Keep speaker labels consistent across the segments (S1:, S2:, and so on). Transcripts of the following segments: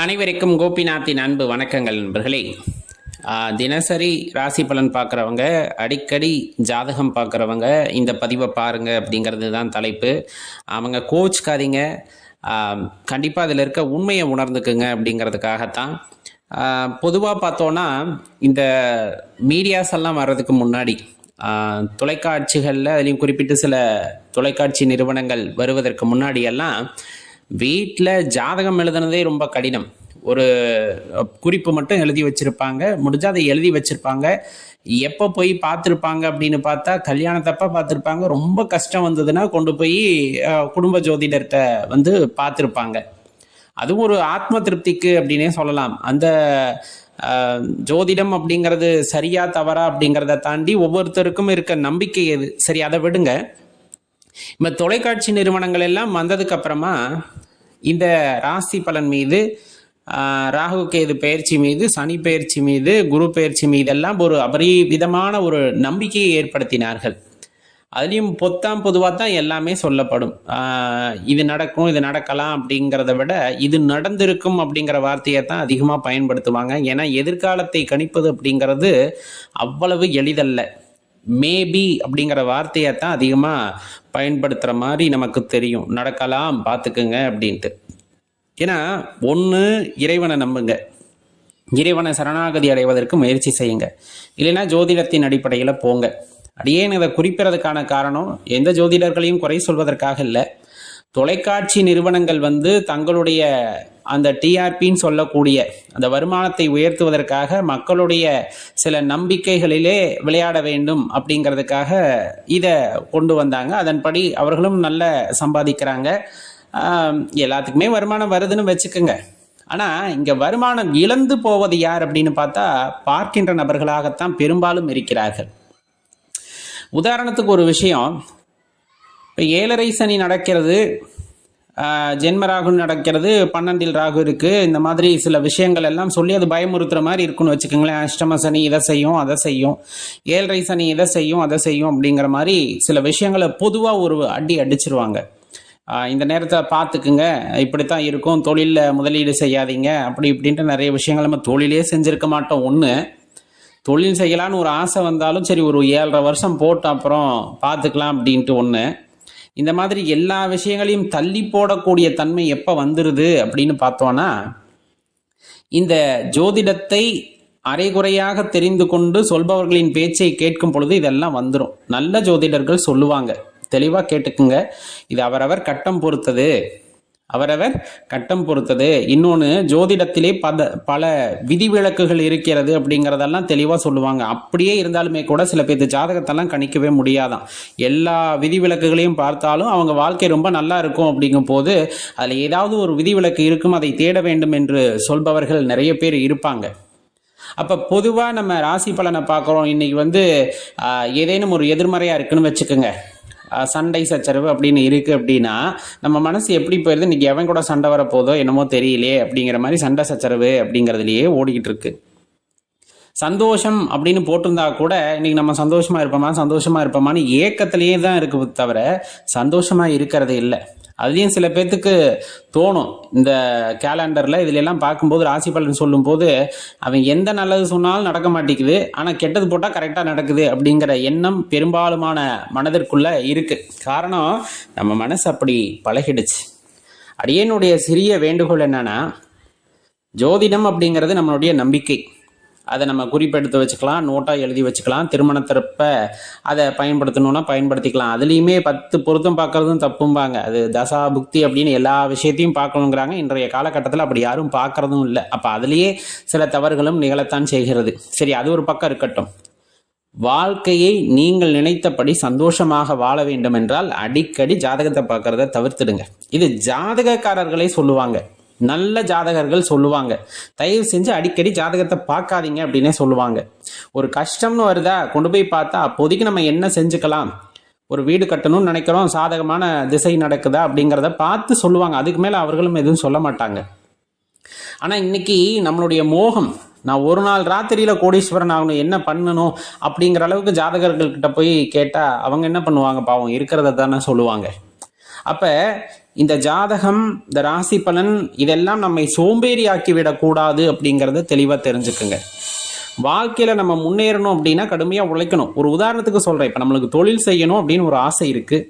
S1: அனைவருக்கும் கோபிநாத்தின் அன்பு வணக்கங்கள் நண்பர்களே. தினசரி ராசி பலன் பார்க்குறவங்க அடிக்கடி ஜாதகம் பார்க்குறவங்க இந்த பதிவை பாருங்க அப்படிங்கிறது தான் தலைப்பு. அவங்க கோச்சுக்காதீங்க. கண்டிப்பாக அதில் இருக்க உண்மையை உணர்ந்துக்குங்க அப்படிங்கிறதுக்காகத்தான். பொதுவாக பார்த்தோன்னா இந்த மீடியாஸ் எல்லாம் வர்றதுக்கு முன்னாடி தொலைக்காட்சிகளில் அதுலேயும் குறிப்பிட்டு சில தொலைக்காட்சி நிறுவனங்கள் வருவதற்கு முன்னாடியெல்லாம் வீட்டில் ஜாதகம் எழுதுனதே ரொம்ப கடினம். ஒரு குறிப்பு மட்டும் எழுதி வச்சுருப்பாங்க. முடிஞ்சால் அதை எழுதி வச்சுருப்பாங்க. எப்போ போய் பார்த்துருப்பாங்க அப்படின்னு பார்த்தா கல்யாணத்தப்ப பார்த்துருப்பாங்க? ரொம்ப கஷ்டம் வந்ததுன்னா கொண்டு போய் குடும்ப ஜோதிடர்கிட்ட வந்து பார்த்துருப்பாங்க. அதுவும் ஒரு ஆத்ம திருப்திக்கு அப்படின்னே சொல்லலாம். அந்த ஜோதிடம் அப்படிங்கிறது சரியா தவறா அப்படிங்கிறத தாண்டி ஒவ்வொருத்தருக்கும் இருக்க நம்பிக்கை எது? சரி அதை விடுங்க. இப்போ தொலைக்காட்சி நிறுவனங்கள் எல்லாம் வந்ததுக்கு அப்புறமா இந்த ராசி பலன் மீது ராகு கேது பயிற்சி மீது சனி பயிற்சி மீது குரு பயிற்சி மீதெல்லாம் ஒரு அபரிவிதமான ஒரு நம்பிக்கையை ஏற்படுத்தினார்கள். அதுலேயும் பொத்தாம் பொதுவாக தான் எல்லாமே சொல்லப்படும். இது நடக்கும் இது நடக்கலாம் அப்படிங்கிறத விட இது நடந்திருக்கும் அப்படிங்கிற வார்த்தையை தான் அதிகமாக பயன்படுத்துவாங்க. ஏன்னா எதிர்காலத்தை கணிப்பது அப்படிங்கிறது அவ்வளவு எளிதல்ல. மேபி அப்படிங்கிற வார்த்தையை தான் அதிகமாக பயன்படுத்துகிற மாதிரி நமக்கு தெரியும். நடக்கலாம் பார்த்துக்குங்க அப்படின்ட்டு. ஏன்னா ஒன்று இறைவனை நம்புங்க. இறைவனை சரணாகதி அடைவதற்கு முயற்சி செய்யுங்க. இல்லைன்னா ஜோதிடத்தின் அடிப்படையில் போங்க. அடியேன் இதை குறிப்பிறதுக்கான காரணம் எந்த ஜோதிடர்களையும் குறை சொல்வதற்காக இல்லை. தொலைக்காட்சி நிறுவனங்கள் வந்து தங்களுடைய அந்த டிஆர்பின்னு சொல்லக்கூடிய அந்த வருமானத்தை உயர்த்துவதற்காக மக்களுடைய சில நம்பிக்கைகளிலே விளையாட வேண்டும் அப்படிங்கிறதுக்காக இதை கொண்டு வந்தாங்க. அதன்படி அவர்களும் நல்ல சம்பாதிக்கிறாங்க. எல்லாத்துக்குமே வருமானம் வருதுன்னு வச்சுக்கோங்க. ஆனால் இங்கே வருமானம் இழந்து போவது யார் அப்படின்னு பார்த்தா பார்க்கின்ற நபர்களாகத்தான் பெரும்பாலும் இருக்கிறார்கள். உதாரணத்துக்கு ஒரு விஷயம் இப்போ ஏழரை சனி நடக்கிறது ஜென்ம ராகு நடக்கிறது பன்னெண்டில் ராகு இருக்குது இந்த மாதிரி சில விஷயங்கள் எல்லாம் சொல்லி அது பயமுறுத்துற மாதிரி இருக்குன்னு வச்சுக்கோங்களேன். அஷ்டம சனி இதை செய்யும் அதை செய்யும். ஏழரை சனி இதை செய்யும் அதை செய்யும் அப்படிங்கிற மாதிரி சில விஷயங்களை பொதுவாக ஒரு அடி அடிச்சிருவாங்க. இந்த நேரத்தை பார்த்துக்குங்க. இப்படித்தான் இருக்கும். தொழிலில் முதலீடு செய்யாதீங்க. அப்படி இப்படின்ட்டு நிறைய விஷயங்கள் நம்ம தொழிலே செஞ்சுருக்க மாட்டோம். ஒன்று தொழில் செய்யலான்னு ஒரு ஆசை வந்தாலும் சரி ஒரு ஏழரை வருஷம் போட்ட அப்புறம் பார்த்துக்கலாம் அப்படின்ட்டு ஒன்று இந்த மாதிரி எல்லா விஷயங்களையும் தள்ளி போடக்கூடிய தன்மை எப்போ வந்துடுது அப்படின்னு பார்த்தோன்னா இந்த ஜோதிடத்தை அரைகுறையாக தெரிந்து கொண்டு சொல்பவர்களின் பேச்சை கேட்கும் பொழுது இதெல்லாம் வந்துடும் நல்ல ஜோதிடர்கள் சொல்லுவாங்க. தெளிவாக கேட்டுக்குங்க. இது அவரவர் கட்டம் பொறுத்தது. அவரவர் கட்டம் பொறுத்தது. இன்னொன்று ஜோதிடத்திலே பத பல விதிவிலக்குகள் இருக்கிறது அப்படிங்கிறதெல்லாம் தெளிவாக சொல்லுவாங்க. அப்படியே இருந்தாலுமே கூட சில பேர்த்து ஜாதகத்தெல்லாம் கணிக்கவே முடியாதாம் எல்லா விதிவிலக்குகளையும் பார்த்தாலும் அவங்க வாழ்க்கை ரொம்ப நல்லா இருக்கும் அப்படிங்கும் போது அதில் ஏதாவது ஒரு விதிவிலக்கு இருக்கும் அதை தேட வேண்டும் என்று சொல்பவர்கள் நிறைய பேர் இருப்பாங்க. அப்போ பொதுவாக நம்ம ராசி பலனை பார்க்குறோம். இன்னைக்கு வந்து ஏதேனும் ஒரு எதிர்மறையாக இருக்குன்னு வச்சுக்கோங்க. சண்டை சச்சரவு அப்படின்னு இருக்கு அப்படின்னா நம்ம மனசு எப்படி போயிருது? இன்னைக்கு எவன் கூட சண்டை வரப்போதோ என்னமோ தெரியலையே அப்படிங்கிற மாதிரி சண்டை சச்சரவு அப்படிங்கிறதுலையே ஓடிக்கிட்டு இருக்கு. சந்தோஷம் அப்படின்னு போட்டிருந்தா கூட இன்னைக்கு நம்ம சந்தோஷமா இருப்போமா? சந்தோஷமா இருப்போமான்னு ஏக்கத்திலேயே தான் இருக்கு தவிர சந்தோஷமா இருக்கிறது இல்லை. அதையும் சில பேர்த்துக்கு தோணும். இந்த கேலண்டரில் இதுல எல்லாம் பார்க்கும்போது ராசி பலன் சொல்லும்போது அவன் எந்த நல்லது சொன்னாலும் நடக்க மாட்டேங்குது. ஆனால் கெட்டது போட்டால் கரெக்டாக நடக்குது அப்படிங்கிற எண்ணம் பெரும்பாலுமான மனதிற்குள்ளே இருக்குது காரணம் நம்ம மனசு அப்படி பழகிடுச்சு. அடியனுடைய சிறிய வேண்டுகோள் என்னன்னா ஜோதிடம் அப்படிங்கிறது நம்மளுடைய நம்பிக்கை. அதை நம்ம குறிப்பெடுத்து வச்சுக்கலாம் நோட்டாக எழுதி வச்சுக்கலாம். திருமணத்திறப்ப அதை பயன்படுத்தணும்னா பயன்படுத்திக்கலாம். அதுலேயுமே பத்து பொருத்தம் பார்க்குறதும் தப்பும்பாங்க. அது தசா புக்தி அப்படின்னு எல்லா விஷயத்தையும் பார்க்கணுங்கிறாங்க. இன்றைய காலகட்டத்தில் அப்படி யாரும் பார்க்கறதும் இல்லை. அப்போ அதுலேயே சில தவறுகளும் நிகழத்தான் செய்கிறது. சரி அது ஒரு பக்கம் இருக்கட்டும். வாழ்க்கையை நீங்கள் நினைத்தபடி சந்தோஷமாக வாழ வேண்டும் என்றால் அடிக்கடி ஜாதகத்தை பார்க்கறத தவிர்த்துடுங்க. இது ஜாதகக்காரர்களே சொல்லுவாங்க. நல்ல ஜாதகர்கள் சொல்லுவாங்க. தயவு செஞ்சு அடிக்கடி ஜாதகத்தை பார்க்காதீங்க அப்படின்னே சொல்லுவாங்க. ஒரு கஷ்டம்னு வருதா கொண்டு போய் பார்த்தா அப்போதைக்கு நம்ம என்ன செஞ்சுக்கலாம்? ஒரு வீடு கட்டணும்னு நினைக்கிறோம் சாதகமான திசை நடக்குதா அப்படிங்கிறத பார்த்து சொல்லுவாங்க. அதுக்கு மேலே அவர்களும் எதுவும் சொல்ல மாட்டாங்க. ஆனால் இன்னைக்கு நம்மளுடைய மோகம் நான் ஒரு நாள் ராத்திரியில் கோடீஸ்வரன் ஆகணும் என்ன பண்ணணும் அப்படிங்கிற அளவுக்கு ஜாதகர்கள்கிட்ட போய் கேட்டால் அவங்க என்ன பண்ணுவாங்க? பாவம் இருக்கிறத தானே சொல்லுவாங்க. அப்போ இந்த ஜாதகம் இந்த ராசி பலன் இதெல்லாம் நம்மை சோம்பேறியாக்கி விடக்கூடாது அப்படிங்கிறத தெளிவாக தெரிஞ்சுக்குங்க. வாழ்க்கையில் நம்ம முன்னேறணும் அப்படின்னா கடுமையாக உழைக்கணும். ஒரு உதாரணத்துக்கு சொல்கிறேன் இப்போ நம்மளுக்கு தொழில் செய்யணும் அப்படின்னு ஒரு ஆசை இருக்குது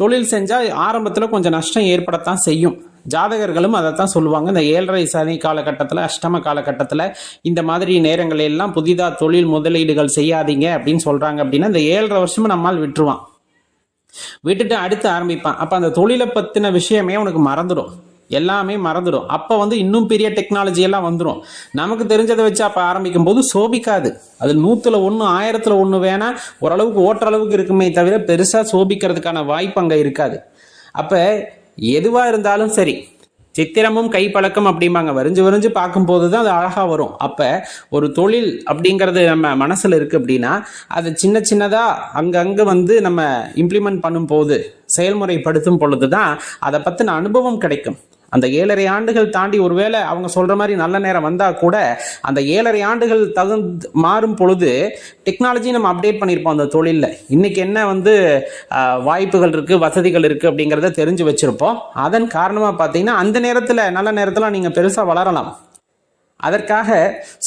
S1: தொழில் செஞ்சால் ஆரம்பத்தில் கொஞ்சம் நஷ்டம் ஏற்படத்தான் செய்யும். ஜாதகர்களும் அதைத்தான் சொல்லுவாங்க. இந்த ஏழரை சனி காலகட்டத்தில் அஷ்டம காலகட்டத்தில் இந்த மாதிரி நேரங்கள் எல்லாம் புதிதாக தொழில் முதலீடுகள் செய்யாதீங்க அப்படின்னு சொல்கிறாங்க அப்படின்னா இந்த ஏழரை வருஷமும் நம்மால் விட்டுருவான். விட்டுட்டு அடுத்து ஆரம்பிப்பான். அப்போ அந்த தொழிலை பற்றின விஷயமே உனக்கு மறந்துடும். எல்லாமே மறந்துடும். அப்போ வந்து இன்னும் பெரிய டெக்னாலஜி எல்லாம் வந்துடும் நமக்கு தெரிஞ்சதை வச்சு அப்போ ஆரம்பிக்கும் போது சோபிக்காது. அது நூற்றுல ஒன்று ஆயிரத்தில் ஒன்று வேணா ஓரளவுக்கு ஓட்டுற அளவுக்கு இருக்குமே தவிர பெருசாக சோபிக்கிறதுக்கான வாய்ப்பு அங்கே இருக்காது. அப்போ எதுவாக இருந்தாலும் சரி சித்திரமும் கைப்பழக்கம் அப்படிம்பாங்க. வரிஞ்சு வரிஞ்சு பார்க்கும்போது தான் அது அழகாக வரும். அப்போ ஒரு தொழில் அப்படிங்கிறது நம்ம மனசில் இருக்குது அப்படின்னா அது சின்ன சின்னதாக அங்கங்கே வந்து நம்ம இம்ப்ளிமெண்ட் பண்ணும்போது செயல்முறைப்படுத்தும் பொழுது தான் அதை பற்றின அனுபவம் கிடைக்கும். அந்த ஏழரை ஆண்டுகள் தாண்டி ஒருவேளை அவங்க சொல்ற மாதிரி நல்ல நேரம் வந்தா கூட அந்த ஏழரை ஆண்டுகள் தகுந்த மாறும் பொழுது டெக்னாலஜி நம்ம அப்டேட் பண்ணியிருப்போம் அந்த தொழிலில். இன்னைக்கு என்ன வந்து வாய்ப்புகள் இருக்கு வசதிகள் இருக்கு அப்படிங்கிறத தெரிஞ்சு வச்சிருப்போம். அதன் காரணமாக பார்த்தீங்கன்னா அந்த நேரத்தில் நல்ல நேரத்தில் நீங்கள் பெருசாக வளரலாம். அதற்காக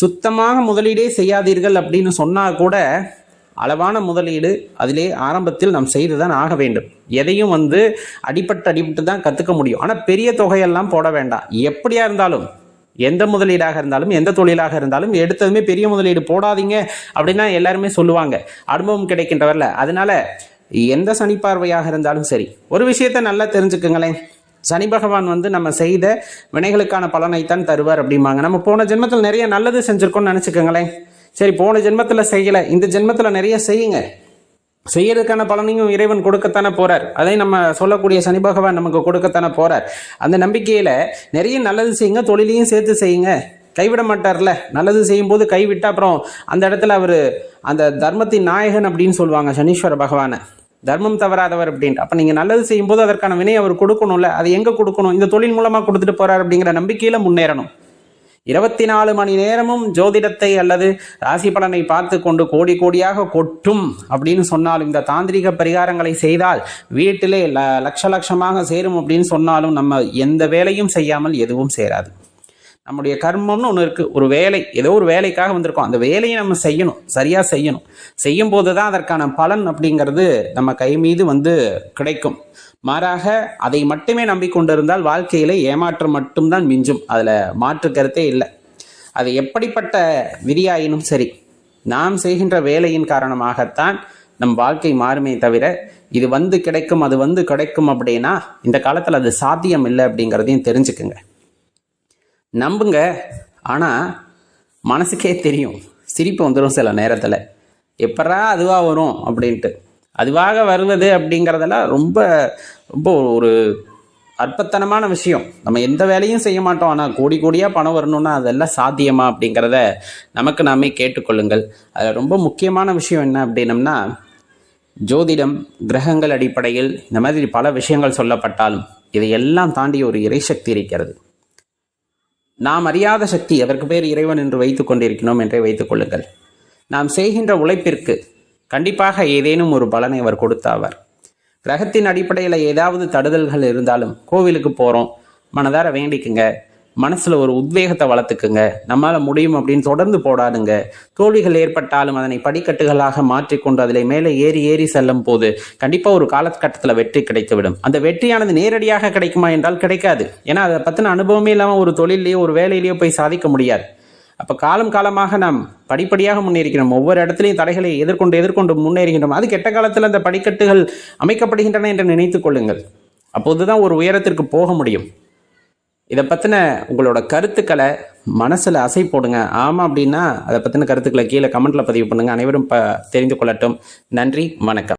S1: சுத்தமாக முதலீடே செய்யாதீர்கள் அப்படின்னு சொன்னால் கூட அளவான முதலீடு அதிலே ஆரம்பத்தில் நாம் செய்து தான் ஆக வேண்டும். எதையும் வந்து அடிப்பட்டு அடிபட்டு தான் கற்றுக்க முடியும். ஆனால் பெரிய தொகையெல்லாம் போட வேண்டாம். எப்படியா இருந்தாலும் எந்த முதலீடாக இருந்தாலும் எந்த தொழிலாக இருந்தாலும் எடுத்ததுமே பெரிய முதலீடு போடாதீங்க அப்படின்னா எல்லாருமே சொல்லுவாங்க. அனுபவம் கிடைக்கின்றவரில். அதனால எந்த சனி பார்வையாக இருந்தாலும் சரி ஒரு விஷயத்தை நல்லா தெரிஞ்சுக்குங்களேன். சனி பகவான் வந்து நம்ம செய்த வினைகளுக்கான பலனைத்தான் தருவார் அப்படிம்பாங்க. நம்ம போன ஜென்மத்தில் நிறைய நல்லது செஞ்சுருக்கோம்னு நினச்சிக்கோங்களேன். சரி போன ஜென்மத்தில் செய்யலை. இந்த ஜென்மத்தில் நிறைய செய்யுங்க. செய்யறதுக்கான பலனையும் இறைவன் கொடுக்கத்தானே போறார். அதை நம்ம சொல்லக்கூடிய சனி பகவான் நமக்கு கொடுக்கத்தானே போறார். அந்த நம்பிக்கையில நிறைய நல்லது செய்யுங்க தொழிலையும் சேர்த்து செய்யுங்க. கைவிட மாட்டார்ல. நல்லது செய்யும்போது கைவிட்டா அப்புறம் அந்த இடத்துல அவர் அந்த தர்மத்தின் நாயகன் அப்படின்னு சொல்லுவாங்க சனீஸ்வர பகவானை. தர்மம் தவறாதவர் அப்படின்ட்டு அப்போ நீங்கள் நல்லது செய்யும்போது அதற்கான வினை அவர் கொடுக்கணும்ல. அதை எங்கே கொடுக்கணும்? இந்த தொழில் மூலமாக கொடுத்துட்டு போறார் அப்படிங்கிற நம்பிக்கையில் முன்னேறணும். இருபத்தி நாலு மணி நேரமும் ஜோதிடத்தை அல்லது ராசி பலனை பார்த்து கொண்டு கோடி கோடியாக கொட்டும் அப்படின்னு சொன்னாலும் இந்த தாந்திரிக பரிகாரங்களை செய்தால் வீட்டிலே ல லட்ச லட்சமாக சேரும் அப்படின்னு சொன்னாலும் நம்ம எந்த வேலையும் செய்யாமல் எதுவும் சேராது. நம்முடைய கர்மம்னு ஒன்று இருக்குது ஒரு வேலை ஏதோ ஒரு வேலைக்காக வந்திருக்கோம். அந்த வேலையை நம்ம செய்யணும். சரியாக செய்யணும். செய்யும் போது தான் அதற்கான பலன் அப்படிங்கிறது நம்ம கை மீது வந்து கிடைக்கும். மாறாக அதை மட்டுமே நம்பிக்கொண்டிருந்தால் வாழ்க்கையில ஏமாற்றம் மட்டும்தான் மிஞ்சும். அதில் மாற்று கருத்தே இல்லை. அது எப்படிப்பட்ட விதியாயினும் சரி நாம் செய்கின்ற வேலையின் காரணமாகத்தான் நம் வாழ்க்கை மாறுமே தவிர இது வந்து கிடைக்கும் அது வந்து கிடைக்கும் அப்படின்னா இந்த காலத்தில் அது சாத்தியம் இல்லை அப்படிங்கிறதையும் தெரிஞ்சுக்குங்க. நம்புங்க. ஆனால் மனசுக்கே தெரியும். சிரிப்பு வந்துடும் சில நேரத்தில். எப்படா அதுவாக வரும் அப்படின்ட்டு. அதுவாக வருவது அப்படிங்கிறதெல்லாம் ரொம்ப ரொம்ப ஒரு அற்பத்தனமான விஷயம். நம்ம எந்த வேலையும் செய்ய மாட்டோம். ஆனால் கோடி கோடியாக பணம் வரணும்னா அதெல்லாம் சாத்தியமா அப்படிங்கிறத நமக்கு நாமே கேட்டுக்கொள்ளுங்கள். அதில் ரொம்ப முக்கியமான விஷயம் என்ன அப்படின்னம்னா ஜோதிடம் கிரகங்கள் அடிப்படையில் இந்த மாதிரி பல விஷயங்கள் சொல்லப்பட்டாலும் இதையெல்லாம் தாண்டி ஒரு இறைசக்தி இருக்கிறது. நாம் அறியாத சக்தி அதற்கு பேர் இறைவன் என்று வைத்துக் கொண்டிருக்கிறோம் என்றே வைத்துக் கொள்ளுங்கள். நாம் செய்கின்ற உழைப்பிற்கு கண்டிப்பாக ஏதேனும் ஒரு பலனை அவர் கொடுத்தாவர். கிரகத்தின் அடிப்படையில் ஏதாவது தடுதல்கள் இருந்தாலும் கோவிலுக்கு போகிறோம் மனதார வேண்டிக்குங்க. மனசில் ஒரு உத்வேகத்தை வளர்த்துக்குங்க. நம்மளால் முடியும் அப்படின்னு தொடர்ந்து போடாதுங்க. தோல்விகள் ஏற்பட்டாலும் அதனை படிக்கட்டுகளாக மாற்றிக்கொண்டு அதில் மேலே ஏறி ஏறி செல்லும் போது கண்டிப்பாக ஒரு காலகட்டத்தில் வெற்றி கிடைத்துவிடும். அந்த வெற்றியானது நேரடியாக கிடைக்குமா என்றால் கிடைக்காது. ஏன்னா அதை பற்றின அனுபவமே இல்லாமல் ஒரு தொழிலையோ ஒரு வேலையிலையோ போய் சாதிக்க முடியாது. அப்போ காலம் காலமாக நாம் படிப்படியாக முன்னேறிக்கிறோம். ஒவ்வொரு இடத்துலையும் தடைகளை எதிர்கொண்டு எதிர்கொண்டு முன்னேறுகின்றோம். அது கெட்ட காலத்தில் அந்த படிக்கட்டுகள் அமைக்கப்படுகின்றன என்று நினைத்துக் கொள்ளுங்கள். அப்போதுதான் ஒரு உயரத்திற்கு போக முடியும். இதை பற்றின உங்களோட கருத்துக்களை மனசில் அசை போடுங்க. ஆமாம் அப்படின்னா அதை பற்றின கருத்துக்களை கீழே கமெண்ட்டில் பதிவு பண்ணுங்கள் அனைவரும் ப தெரிந்து கொள்ளட்டும். நன்றி வணக்கம்.